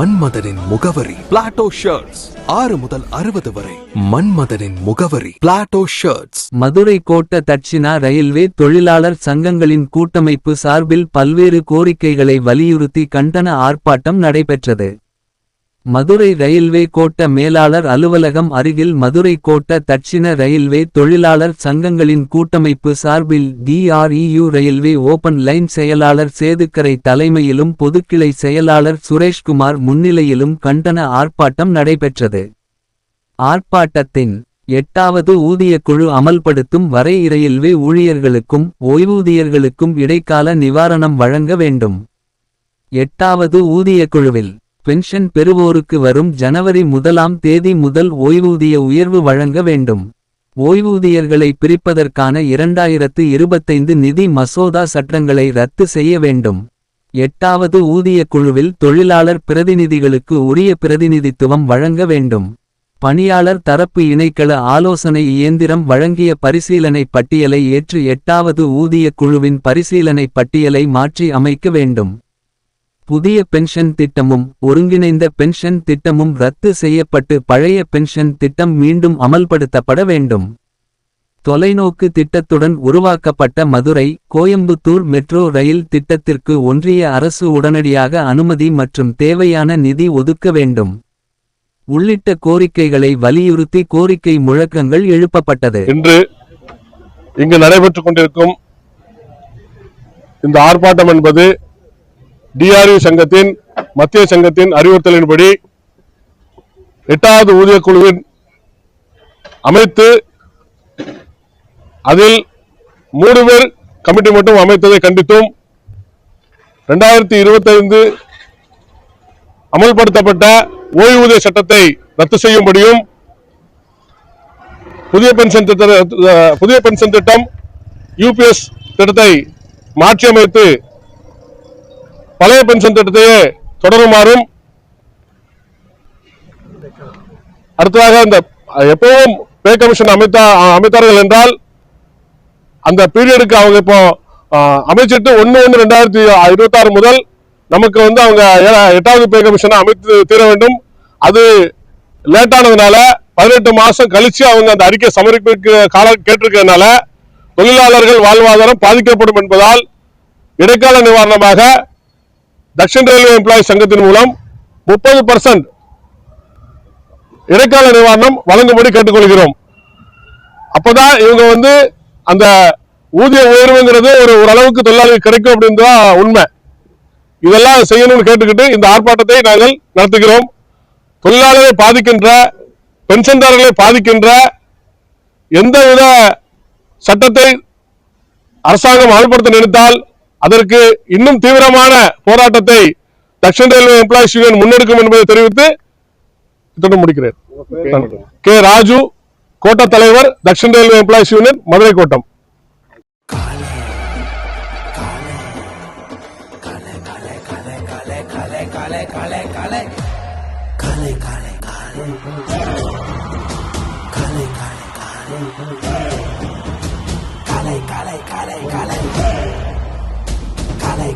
மன்மதனின் முகவரி Plato shirts ஆறு முதல் அறுபது வரை மன்மதனின் முகவரி பிளாட்டோ ஷர்ட்ஸ் மதுரை கோட்ட தட்சிணா ரயில்வே தொழிலாளர் சங்கங்களின் கூட்டமைப்பு சார்பில் பல்வேறு கோரிக்கைகளை வலியுறுத்தி கண்டன ஆர்ப்பாட்டம் நடைபெற்றது. மதுரை ரயில்வே கோட்ட மேலாளர் அலுவலகம் அருகில் மதுரை கோட்ட தட்சிண ரயில்வே தொழிலாளர் சங்கங்களின் கூட்டமைப்பு சார்பில் டிஆர்இயு ரயில்வே ஓபன் லைன் செயலாளர் சேதுக்கரை தலைமையிலும் பொதுக்கிளை செயலாளர் சுரேஷ்குமார் முன்னிலையிலும் கண்டன ஆர்ப்பாட்டம் நடைபெற்றது. ஆர்ப்பாட்டத்தின் எட்டாவது ஊதியக் குழு அமல்படுத்தும் வரை ரயில்வே ஊழியர்களுக்கும் ஓய்வூதியர்களுக்கும் இடைக்கால நிவாரணம் வழங்க வேண்டும். எட்டாவது ஊதிய குழுவில் பென்ஷன் பெறுவோருக்கு வரும் ஜனவரி முதலாம் தேதி முதல் ஓய்வூதிய உயர்வு வழங்க வேண்டும். ஓய்வூதியர்களை பிரிப்பதற்கான இரண்டாயிரத்து இருபத்தைந்து நிதி மசோதா சட்டங்களை ரத்து செய்ய வேண்டும். எட்டாவது ஊதிய குழுவில் தொழிலாளர் பிரதிநிதிகளுக்கு உரிய பிரதிநிதித்துவம் வழங்க வேண்டும். பணியாளர் தரப்பு இணைக்கள ஆலோசனை இயந்திரம் வழங்கிய பரிசீலனை பட்டியலை ஏற்று எட்டாவது ஊதிய குழுவின் பரிசீலனை பட்டியலை மாற்றி அமைக்க வேண்டும். புதிய பென்ஷன் திட்டமும் ஒருங்கிணைந்த பென்ஷன் திட்டமும் ரத்து செய்யப்பட்டு பழைய பென்ஷன் திட்டம் மீண்டும் அமல்படுத்தப்பட வேண்டும். தொலைநோக்கு திட்டத்துடன் உருவாக்கப்பட்ட மதுரை கோயம்புத்தூர் மெட்ரோ ரயில் திட்டத்திற்கு ஒன்றிய அரசு உடனடியாக அனுமதி மற்றும் தேவையான நிதி ஒதுக்க வேண்டும். உள்ளிட்ட கோரிக்கைகளை வலியுறுத்தி கோரிக்கை முழக்கங்கள் எழுப்பப்பட்டது. இன்று இங்கு நடைபெற்றுக் கொண்டிருக்கும் இந்த ஆர்ப்பாட்டம் என்பது டிஆர்இ சங்கத்தின் மத்திய சங்கத்தின் அறிவுறுத்தலின்படி எட்டாவது ஊதிய குழுவின் அமைத்து அதில் மூன்று பேர் கமிட்டி மட்டும் அமைத்ததை கண்டித்தும் இரண்டாயிரத்தி இருபத்தைந்து அமல்படுத்தப்பட்ட ஓய்வூதிய சட்டத்தை ரத்து செய்யும்படியும் புதிய பென்ஷன் திட்ட புதிய பென்ஷன் திட்டம் யூபிஎஸ் திட்டத்தை மாற்றியமைத்து பழைய பென்ஷன் திட்டத்தையே தொடருமாறும் அடுத்ததாக இந்த எப்பவும் பே கமிஷன் அமைத்தா அமைத்தார்கள் என்றால் அந்த பீரியடுக்கு அவங்க இப்போ அமைச்சிட்டு ஒன்னு ஒன்று ரெண்டாயிரத்தி இருபத்தி ஆறு முதல் நமக்கு வந்து அவங்க எட்டாவது பே கமிஷனை அமைத்து தீர வேண்டும். அது லேட்டானதுனால பதினெட்டு மாசம் கழிச்சு அவங்க அந்த அறிக்கை சமர்ப்பிக்க கால கேட்டிருக்கிறதுனால தொழிலாளர்கள் வாழ்வாதாரம் பாதிக்கப்படும் என்பதால் இடைக்கால நிவாரணமாக தக்ஷன் ரயில்வே எம்ப்ளாய் சங்கத்தின் மூலம் முப்பது பர்சன்ட் இடைக்கால நிவாரணம் வழங்கும்படி கேட்டுக்கொள்கிறோம். அப்பதான் இவங்க வந்து அந்த ஊதிய உயர்வுங்கிறது ஒரு ஓரளவுக்கு தொழிலாளர்களுக்கு கிடைக்கும் அப்படின்றதா உண்மை. இதெல்லாம் செய்யணும்னு கேட்டுக்கிட்டு இந்த ஆர்ப்பாட்டத்தை நாங்கள் நடத்துகிறோம். தொழிலாளரை பாதிக்கின்ற பென்ஷன்தாரர்களை பாதிக்கின்ற எந்தவித சட்டத்தை அரசாங்கம் அமல்படுத்த நினைத்தால் அதற்கு இன்னும் தீவிரமான போராட்டத்தை தக்ஷன் ரயில்வே எம்ப்ளாயிஸ் யூனியன் முன்னெடுக்கும் என்பதை தெரிவித்து இத்துடன் முடிக்கிறேன். கே ராஜு கோட்ட தலைவர் Dakshin railway employees union Madurai கோட்டம்.